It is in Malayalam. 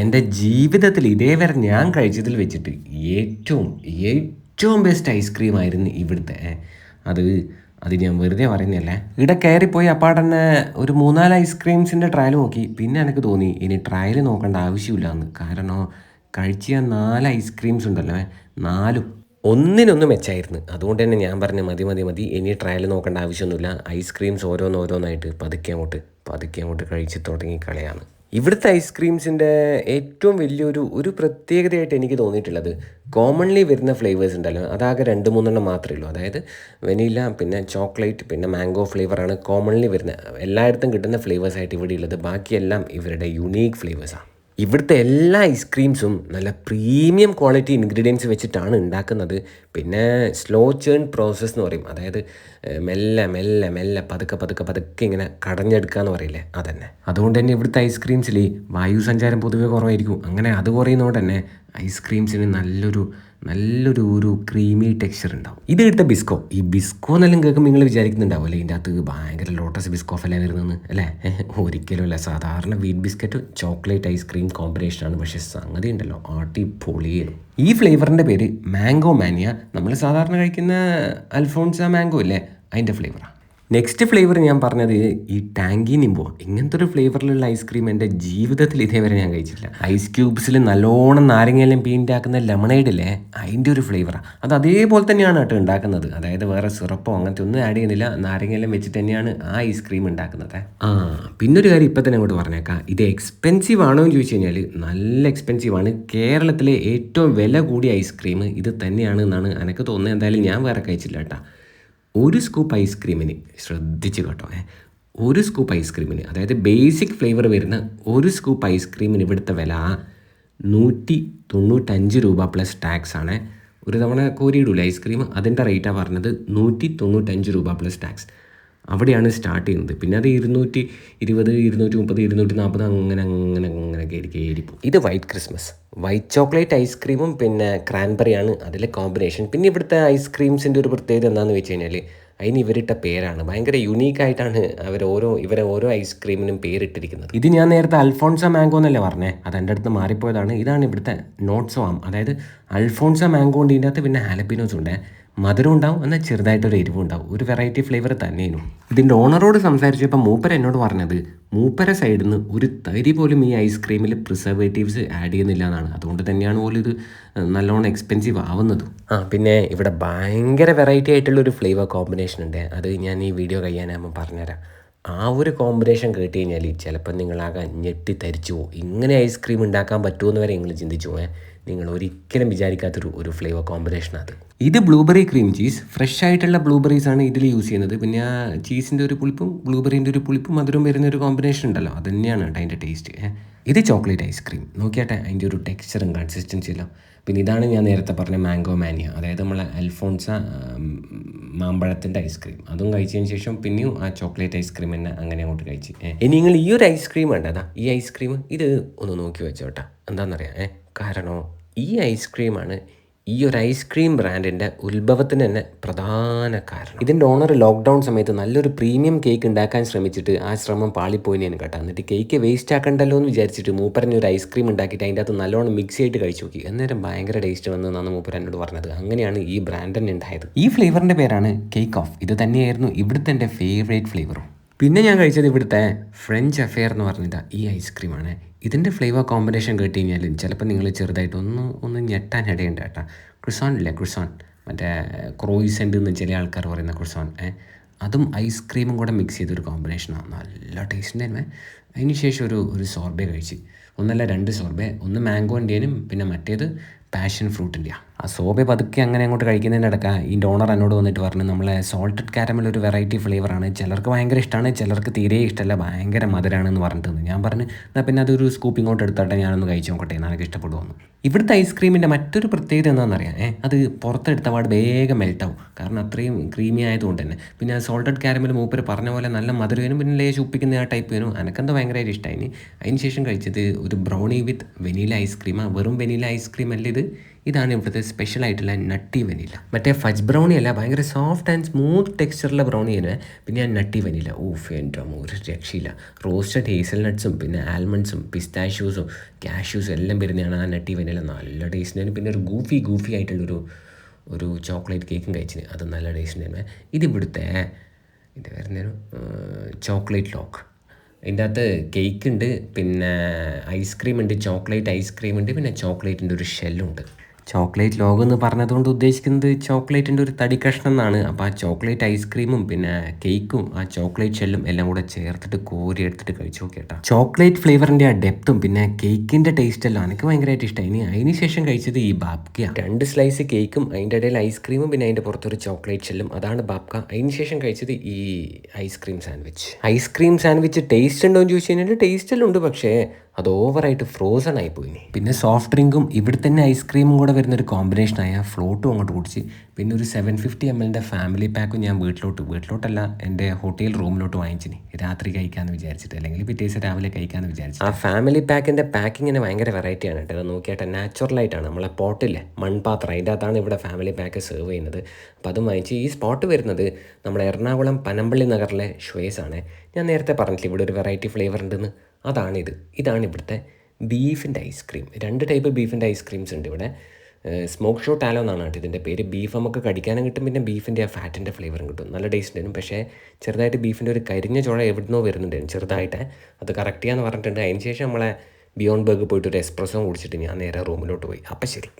എന്റെ ജീവിതത്തിൽ ഇതേവരെ ഞാൻ കഴിച്ചതിൽ വെച്ചിട്ട് ഏറ്റവും ഏറ്റവും ബെസ്റ്റ് ഐസ്ക്രീം ആയിരുന്നു ഇവിടുത്തെ. അത് അത് ഞാൻ വെറുതെ പറയുന്നില്ല ഇവിടെ കയറിപ്പോയി അപ്പാടന്നെ ഒരു മൂന്നാൽ ഐസ്ക്രീംസിന്റെ ട്രയൽ നോക്കി. പിന്നെ എനിക്ക് തോന്നി ഇനി ട്രയൽ നോക്കേണ്ട ആവശ്യമില്ല എന്ന്. കാരണം കഴിച്ച നാല് ഐസ്ക്രീംസ് ഉണ്ടല്ലോ നാലും ഒന്നിനൊന്ന് മെച്ചായിരുന്നു. അതുകൊണ്ട് തന്നെ ഞാൻ പറഞ്ഞു മതി മതി മതി ഇനി ട്രയൽ നോക്കേണ്ട ആവശ്യമൊന്നുമില്ല. ഐസ്ക്രീംസ് ഓരോന്നോരോന്നായിട്ട് പതുക്കെ അങ്ങോട്ട് പതുക്കെ അങ്ങോട്ട് കഴിച്ച് തുടങ്ങി കളയാണ്. ഇവിടുത്തെ ഐസ്ക്രീംസിന്റെ ഏറ്റവും വലിയൊരു ഒരു പ്രത്യേകതയായിട്ട് എനിക്ക് തോന്നിയിട്ടുള്ളത് കോമൺലി വരുന്ന ഫ്ലേവേഴ്സ് ഉണ്ടല്ലോ. അതാകെ രണ്ട് മൂന്നെണ്ണം മാത്രമേ ഉള്ളൂ. അതായത് വെനില പിന്നെ ചോക്ലേറ്റ് പിന്നെ മാംഗോ ഫ്ലേവറാണ് കോമൺലി വരുന്ന എല്ലായിടത്തും കിട്ടുന്ന ഫ്ലേവേഴ്സായിട്ട് ഇവിടെ ഉള്ളത്. ബാക്കിയെല്ലാം ഇവരുടെ യുണീക്ക് ഫ്ലേവേഴ്സാണ് ഇവിടുത്തെ എല്ലാ ഐസ്ക്രീംസും നല്ല പ്രീമിയം ക്വാളിറ്റി ഇൻഗ്രീഡിയൻസ് വെച്ചിട്ടാണ് ഉണ്ടാക്കുന്നത്. പിന്നെ സ്ലോ ചേൺ പ്രോസസ്സ് എന്ന് പറയും. അതായത് മെല്ലെ മെല്ലെ മെല്ലെ പതുക്കെ പതുക്കെ പതുക്കെ ഇങ്ങനെ കടഞ്ഞെടുക്കുക എന്ന് പറയില്ലേ? അതന്നെ. അതുകൊണ്ട് തന്നെ ഇവിടുത്തെ ഐസ്ക്രീംസിൽ വായു സഞ്ചാരം പൊതുവെ കുറവായിരിക്കും. അങ്ങനെ അത് കുറയുന്നതുകൊണ്ട് തന്നെ ഐസ്ക്രീംസിന് നല്ലൊരു നല്ലൊരു ഒരു ക്രീമി ടെക്സ്ചർ ഉണ്ടാവും. ഇത് എടുത്ത ബിസ്കോ. ഈ ബിസ്കോ എന്നെല്ലാം കേൾക്കുമ്പോൾ നിങ്ങൾ വിചാരിക്കുന്നുണ്ടാവും അല്ലേ ഇതിന്റെ അകത്ത് ഭയങ്കര ലോട്ടസ് ബിസ്കോഫ് അല്ലേ വരുന്നത് അല്ലേ? ഒരിക്കലും അല്ല. സാധാരണ വീറ്റ് ബിസ്ക്കറ്റ് ചോക്ലേറ്റ് ഐസ്ക്രീം കോമ്പിനേഷനാണ് പക്ഷേ സംഗതി ഉണ്ടല്ലോ. ആട്ടി അടിപൊളിയാണ് ഈ ഫ്ലേവറിന്റെ പേര് മാംഗോ മാനിയ നമ്മൾ സാധാരണ കഴിക്കുന്ന അൽഫോൺസ മാംഗോ അല്ലേ അതിന്റെ ഫ്ലേവറാണ് നെക്സ്റ്റ് ഫ്ലേവർ ഞാൻ പറഞ്ഞത് ഈ ടാങ്കി നിമ്പോ ഇങ്ങനത്തെ ഒരു ഫ്ലേവറിലുള്ള ഐസ്ക്രീം എന്റെ ജീവിതത്തിൽ ഇതേവരെ ഞാൻ കഴിച്ചിട്ടില്ല. ഐസ് ക്യൂബ്സിൽ നല്ലോണം നാരങ്ങയെല്ലാം പീണ്ടാക്കുന്ന ലെമണേഡ് ഇല്ലേ അതിന്റെ ഒരു ഫ്ലേവറാണ് അത് അതേപോലെ തന്നെയാണ് കേട്ടോ ഉണ്ടാക്കുന്നത്. അതായത് വേറെ സിറപ്പോ അങ്ങനത്തെ ഒന്നും ആഡ് ചെയ്യുന്നില്ല. നാരങ്ങയെല്ലാം വെച്ചിട്ട് തന്നെയാണ് ആ ഐസ്ക്രീം ഉണ്ടാക്കുന്നത്. ആ പിന്നൊരു കാര്യം ഇപ്പം തന്നെ അങ്ങോട്ട് പറഞ്ഞേക്കാം. ഇത് എക്സ്പെൻസീവ് ആണോ എന്ന് ചോദിച്ചു കഴിഞ്ഞാൽ നല്ല എക്സ്പെൻസീവ് ആണ്. കേരളത്തിലെ ഏറ്റവും വില കൂടിയ ഐസ്ക്രീം ഇത് തന്നെയാണ് എന്നാണ് എനിക്ക് തോന്നുന്നത്. എന്തായാലും ഞാൻ വേറെ കഴിച്ചില്ല കേട്ടോ. ഒരു സ്കൂപ്പ് ഐസ്ക്രീമിന് ശ്രദ്ധിച്ച് കേട്ടോ ഒരു സ്കൂപ്പ് ഐസ്ക്രീമിന് അതായത് ബേസിക് ഫ്ലേവർ വരുന്ന ഒരു സ്കൂപ്പ് ഐസ്ക്രീമിന് ഇവിടുത്തെ വില നൂറ്റി തൊണ്ണൂറ്റഞ്ച് രൂപ പ്ലസ് ടാക്സ് ആണ്. ഒരു തവണ കോരിയിടൂല ഐസ്ക്രീം അതിന്റെ റേറ്റാണ് പറഞ്ഞത് നൂറ്റി തൊണ്ണൂറ്റഞ്ച് രൂപ പ്ലസ് ടാക്സ് അവിടെയാണ് സ്റ്റാർട്ട് ചെയ്യുന്നത്. പിന്നെ അത് ഇരുന്നൂറ്റി ഇരുപത് ഇരുന്നൂറ്റി മുപ്പത് ഇരുന്നൂറ്റി നാൽപ്പത് അങ്ങനെ അങ്ങനെ അങ്ങനെ കയറി കയറിപ്പോവും ഇത് വൈറ്റ് ക്രിസ്മസ് വൈറ്റ് ചോക്ലേറ്റ് ഐസ്ക്രീമും പിന്നെ ക്രാൻബറിയാണ് അതിലെ കോമ്പിനേഷൻ പിന്നെ ഇവിടുത്തെ ഐസ്ക്രീംസിന്റെ ഒരു പ്രത്യേകത എന്താണെന്ന് വെച്ച് കഴിഞ്ഞാൽ അതിന് ഇവരിട്ട പേരാണ്. ഭയങ്കര യുണീക്ക് ആയിട്ടാണ് അവർ ഓരോ ഇവരെ ഓരോ ഐസ്ക്രീമിനും പേരിട്ടിരിക്കുന്നത്. ഇത് ഞാൻ നേരത്തെ അൽഫോൺസ മാംഗോ എന്നല്ലേ പറഞ്ഞേ? അത് എന്റെ അടുത്ത് മാറിപ്പോയതാണ്. ഇതാണ് ഇവിടുത്തെ നോട്ട്സോ ആം അതായത് അൽഫോൺസ മാംഗോ ഉണ്ട് ഇതിന്റെ അകത്ത് പിന്നെ ഹാലപ്പിനോസ് ഉണ്ട്. മധുരം ഉണ്ടാവും എന്നാൽ ചെറുതായിട്ടൊരു എരിവും ഉണ്ടാവും. ഒരു വെറൈറ്റി ഫ്ലേവർ തന്നെയാണ്. ഇതിന്റെ ഓണറോട് സംസാരിച്ചപ്പോൾ മൂപ്പര എന്നോട് പറഞ്ഞത് മൂപ്പര സൈഡിൽ നിന്ന് ഒരു തരി പോലും ഈ ഐസ്ക്രീമിൽ പ്രിസർവേറ്റീവ്സ് ആഡ് ചെയ്യുന്നില്ല എന്നാണ്. അതുകൊണ്ട് തന്നെയാണ് പോലും ഇത് നല്ലോണം എക്സ്പെൻസീവ് ആവുന്നത്. ആ പിന്നെ ഇവിടെ ഭയങ്കര വെറൈറ്റി ആയിട്ടുള്ള ഒരു ഫ്ലേവർ കോമ്പിനേഷൻ ഉണ്ട്. അത് ഞാൻ ഈ വീഡിയോ കഴിയാനാകുമ്പോൾ പറഞ്ഞുതരാം. ആ ഒരു കോമ്പിനേഷൻ കേട്ട് കഴിഞ്ഞാൽ ചിലപ്പോൾ നിങ്ങളാകെ ഞെട്ടി തരിച്ചു പോകും ഇങ്ങനെ ഐസ്ക്രീം ഉണ്ടാക്കാൻ പറ്റുമെന്ന് വരെ നിങ്ങൾ ചിന്തിച്ചു പോയേ നിങ്ങൾ ഒരിക്കലും വിചാരിക്കാത്തൊരു ഒരു ഫ്ലേവർ കോമ്പിനേഷൻ അത്. ഇത് ബ്ലൂബെറി ക്രീം ചീസ് ഫ്രഷ് ആയിട്ടുള്ള ബ്ലൂബെറീസ് ആണ് ഇതിൽ യൂസ് ചെയ്യുന്നത്. പിന്നെ ആ ചീസിന്റെ ഒരു പുളിപ്പും ബ്ലൂബെറിന്റെ ഒരു പുളിപ്പും മധുരം വരുന്ന ഒരു കോമ്പിനേഷൻ ഉണ്ടല്ലോ. അത് തന്നെയാണ് കേട്ടോ അതിന്റെ ടേസ്റ്റ് ഇത് ചോക്ലേറ്റ് ഐസ്ക്രീം നോക്കിയാട്ടെ അതിന്റെ ഒരു ടെക്സ്ചറും കൺസിസ്റ്റൻസിയെല്ലാം പിന്നെ ഇതാണ് ഞാൻ നേരത്തെ പറഞ്ഞ മാംഗോ മാനിയ അതായത് നമ്മളെ അൽഫോൺസ മാമ്പഴത്തിന്റെ ഐസ്ക്രീം അതും കഴിച്ചതിന് ശേഷം പിന്നെയും ആ ചോക്ലേറ്റ് ഐസ്ക്രീം തന്നെ അങ്ങനെ അങ്ങോട്ട് കഴിച്ച്. ഇനി നിങ്ങൾ ഈ ഒരു ഐസ്ക്രീം വേണ്ടതാ ഈ ഐസ്ക്രീം ഇത് ഒന്ന് നോക്കി വെച്ചോട്ടാ. എന്താണെന്നറിയാം ഏ? കാരണം? ഈ ഐസ്ക്രീമാണ് ഈ ഒരു ഐസ്ക്രീം ബ്രാൻഡിന്റെ ഉത്ഭവത്തിന് തന്നെ പ്രധാന കാരണം. ഇതിന്റെ ഓണർ ലോക്ക്ഡൗൺ സമയത്ത് നല്ലൊരു പ്രീമിയം കേക്ക് ഉണ്ടാക്കാൻ ശ്രമിച്ചിട്ട് ആ ശ്രമം പാളിപ്പോയിന് കേട്ടോ. എന്നിട്ട് കേക്ക് വേസ്റ്റ് ആക്കണ്ടല്ലോ എന്ന് വിചാരിച്ചിട്ട് മൂപ്പരനെ ഒരു ഐസ്ക്രീം ഉണ്ടാക്കിയിട്ട് അതിന്റെ അകത്ത് നല്ലോണം മിക്സ് ചെയ്തിട്ട് കഴിച്ചു നോക്കി. അന്നേരം ഭയങ്കര ടേസ്റ്റ് വന്നതെന്നാണ് മൂപ്പർ എന്നോട് പറഞ്ഞത്. അങ്ങനെയാണ് ഈ ബ്രാൻഡ് തന്നെ ഉണ്ടായത്. ഈ ഫ്ലേവറിന്റെ പേരാണ് കേക്ക് ഓഫ് ഇത് തന്നെയായിരുന്നു ഇവിടുത്തെ എന്റെ ഫേവറേറ്റ് ഫ്ലേവറും പിന്നെ ഞാൻ കഴിച്ചത് ഇവിടുത്തെ ഫ്രഞ്ച് അഫെയർ എന്ന് പറഞ്ഞിട്ട് ഈ ഐസ്ക്രീമാണ്. ഇതിന്റെ ഫ്ലേവർ കോമ്പിനേഷൻ കേട്ട് കഴിഞ്ഞാൽ ചിലപ്പോൾ നിങ്ങൾ ചെറുതായിട്ട് ഒന്ന് ഒന്ന് ഞെട്ടാൻ ഇടയുണ്ട് കേട്ടോ. ക്രിസോൺ ഇല്ലേ? ക്രിസോൺ മറ്റേ ക്രോയിസെന്റ് എന്ന് ചില ആൾക്കാർ പറയുന്ന ക്രിസോൺ അതും ഐസ്ക്രീമും കൂടെ മിക്സ് ചെയ്തൊരു കോമ്പിനേഷനാണ് നല്ല ടേസ്റ്റ് ഉണ്ടായിരുന്നേ അതിന് ശേഷം ഒരു ഒരു സോർബേ കഴിച്ച്. ഒന്നല്ല രണ്ട് സോർബേ ഒന്ന് മാംഗോന്റെയും പിന്നെ മറ്റേത് പാഷൻ ഫ്രൂട്ടിന്റെയാണ് ആ. സോബെ പതുക്കെ അങ്ങനെ അങ്ങോട്ട് കഴിക്കുന്നതിന്റെ ഇടയ്ക്ക് ഈ ഡോണർ എന്നോട് വന്നിട്ട് പറഞ്ഞു നമ്മളെ സോൾട്ടഡ് കാരമൽ ഒരു വെറൈറ്റി ഫ്ലേവറാണ് ചിലർക്ക് ഭയങ്കര ഇഷ്ടമാണ് ചിലർക്ക് തീരെ ഇഷ്ടമല്ല ഭയങ്കര മധുരമാണെന്ന് പറഞ്ഞിട്ട് ഞാൻ പറഞ്ഞു എന്നാൽ പിന്നെ അതൊരു സ്കൂപ്പ് ഇങ്ങോട്ട് എടുത്തോട്ടെ ഞാനൊന്ന് കഴിച്ചു നോക്കട്ടെ എനിക്ക് ഇഷ്ടപ്പെടുമെന്ന് ഇവിടുത്തെ ഐസ്ക്രീമിന്റെ മറ്റൊരു പ്രത്യേകത എന്താണെന്നറിയാം? ഏ അത് പുറത്തെടുത്ത പാട് വേഗം മെൽട്ടാവും കാരണം അത്രയും ക്രീമി ആയതുകൊണ്ട് തന്നെ. പിന്നെ സോൾട്ടഡ് കാരമൽ മൂപ്പർ പറഞ്ഞ പോലെ നല്ല മധുരവും പിന്നെ ലേശം ഉപ്പിക്കുന്ന ആ ടൈപ്പ് വേനും എനക്കെന്താ ഭയങ്കരമായിട്ട് ഇഷ്ടമായി അതിന് ശേഷം കഴിച്ചത് ഒരു ബ്രൗണി വിത്ത് വെനീല ഐസ്ക്രീമാണ് വെറും വെനീല ഐസ്ക്രീം അല്ല ഇത്? ഇതാണ് ഇവിടുത്തെ സ്പെഷ്യൽ ആയിട്ടുള്ള നട്ടി വനില മറ്റേ ഫജ് ബ്രൗണി അല്ല ഭയങ്കര സോഫ്റ്റ് ആൻഡ് സ്മൂത്ത് ടെക്സ്ചറുള്ള ബ്രൗണി തന്നെ പിന്നെ ഞാൻ നട്ടി വനില ഊഫ് എന്റെ ഒരു രക്ഷയില്ല. റോസ്റ്റഡ് ഹേസൽ നട്ട്സും പിന്നെ ആൽമണ്ട്സും പിസ്താഷ്യൂസും കാഷ്യൂസും എല്ലാം വരുന്നതാണ് ആ നട്ടി വനില നല്ല ടേസ്റ്റിന് പിന്നെ ഒരു ഗൂഫി ഗൂഫി ആയിട്ടുള്ളൊരു ഒരു ചോക്ലേറ്റ് കേക്കും കഴിച്ചിന്. അത് നല്ല ടേസ്റ്റിന് ഇതിവിടുത്തെ ഇത് വരുന്നൊരു ചോക്ലേറ്റ് ലോക്ക് ഇതിന്റെ അകത്ത് കേക്ക് ഉണ്ട് പിന്നെ ഐസ്ക്രീം ഉണ്ട് ചോക്ലേറ്റ് ഐസ്ക്രീം ഉണ്ട് പിന്നെ ചോക്ലേറ്റിന്റെ ഒരു ഷെല്ലും ഉണ്ട്. ചോക്ലേറ്റ് ലോകം എന്ന് പറഞ്ഞതുകൊണ്ട് ഉദ്ദേശിക്കുന്നത് ചോക്ലേറ്റിന്റെ ഒരു തടി കഷ്ണം എന്നാണ് അപ്പോൾ ആ ചോക്ലേറ്റ് ഐസ്ക്രീമും പിന്നെ കേക്കും ആ ചോക്ലേറ്റ് ഷെല്ലും എല്ലാം കൂടെ ചേർത്തിട്ട് കോരി എടുത്തിട്ട് കഴിച്ചു നോക്കിയേട്ടാ ചോക്ലേറ്റ് ഫ്ലേവറിന്റെ ആ ഡെപ്തും പിന്നെ കേക്കിന്റെ ടേസ്റ്റ് എല്ലാം എനിക്ക് ഭയങ്കരമായിട്ട് ഇഷ്ടമായി ഇനി അതിന് ശേഷം കഴിച്ചത് ഈ ബാബ്ക്ക. രണ്ട് സ്ലൈസ് കേക്കും അതിന്റെ ഇടയിൽ ഐസ്ക്രീമും പിന്നെ അതിന്റെ പുറത്തൊരു ചോക്ലേറ്റ് ഷെല്ലും. അതാണ് ബാബ്ക്ക. അതിന് ശേഷം കഴിച്ചത് ഈ ice cream sandwich. Ice cream sandwich taste ഉണ്ടോ എന്ന് ചോദിച്ചു കഴിഞ്ഞാൽ ടേസ്റ്റ് എല്ലാം ഉണ്ട്. പക്ഷേ അത് ഓവറായിട്ട് ഫ്രോസൺ ആയി പോയി. പിന്നെ സോഫ്റ്റ് ഡ്രിങ്കും ഇവിടെ തന്നെ ഐസ്ക്രീമും കൂടെ വരുന്ന ഒരു കോമ്പിനേഷനായ ഫ്ലോട്ടും അങ്ങോട്ട് കുടിച്ച് പിന്നെ ഒരു സെവൻ ഫിഫ്റ്റി എം എല്ലിന്റെ ഫാമിലി പാക്കും ഞാൻ വീട്ടിലോട്ട് വീട്ടിലോട്ടല്ല എന്റെ ഹോട്ടൽ റൂമിലോട്ട് വാങ്ങിച്ചിന്. രാത്രി കഴിക്കാമെന്ന് വിചാരിച്ചിട്ട് അല്ലെങ്കിൽ പിറ്റേ ദിവസം രാവിലെ കഴിക്കാമെന്ന് വിചാരിച്ചു ആ ഫാമിലി പാക്കിന്റെ പാക്കിങ്ങിന് ഭയങ്കര വെറൈറ്റിയാണ് കേട്ടോ. അത് നോക്കിയാട്ടെ നാച്ചുറലായിട്ടാണ് നമ്മളെ പോട്ടില്ലേ മൺപാത്രം അതിന്റെ അകത്താണ് ഇവിടെ ഫാമിലി പാക്ക് സെർവ് ചെയ്യുന്നത്. അപ്പോൾ അതും വാങ്ങിച്ച് ഈ സ്പോട്ട് വരുന്നത് നമ്മുടെ എറണാകുളം പനമ്പള്ളി നഗറിലെ ഷ്വേസ് ആണ്. ഞാൻ നേരത്തെ പറഞ്ഞിട്ടില്ല ഇവിടെ ഒരു വെറൈറ്റി ഫ്ലേവർ ഉണ്ടെന്ന്. അതാണിത്. ഇതാണ് ഇവിടുത്തെ ബീഫിന്റെ ഐസ്ക്രീം. രണ്ട് ടൈപ്പ് ബീഫിന്റെ ഐസ്ക്രീംസ് ഉണ്ട് ഇവിടെ. സ്മോക്ക് ഷോ ടാലോ എന്നാണ് കേട്ടോ ഇതിന്റെ പേര്. ബീഫ് നമുക്ക് കടിക്കാനും കിട്ടും പിന്നെ ബീഫിന്റെ ആ ഫാറ്റിന്റെ ഫ്ലേവറും കിട്ടും. നല്ല ടേസ്റ്റ് ഉണ്ടായിരുന്നു. പക്ഷേ ചെറുതായിട്ട് ബീഫിന്റെ ഒരു കരിഞ്ഞ ചോള എവിടുന്നോ വരുന്നുണ്ടായിരുന്നു ചെറുതായിട്ട്. അത് കറക്റ്റ് ചെയ്യാന്ന് പറഞ്ഞിട്ടുണ്ട്. അതിന് ശേഷം നമ്മളെ ബിയോണ്ട് ബർഗ് പോയിട്ട് ഒരു എക്സ്പ്രസ്സോ കുടിച്ചിട്ട് ഞാൻ നേരെ റൂമിലോട്ട് പോയി. അപ്പം ശരി.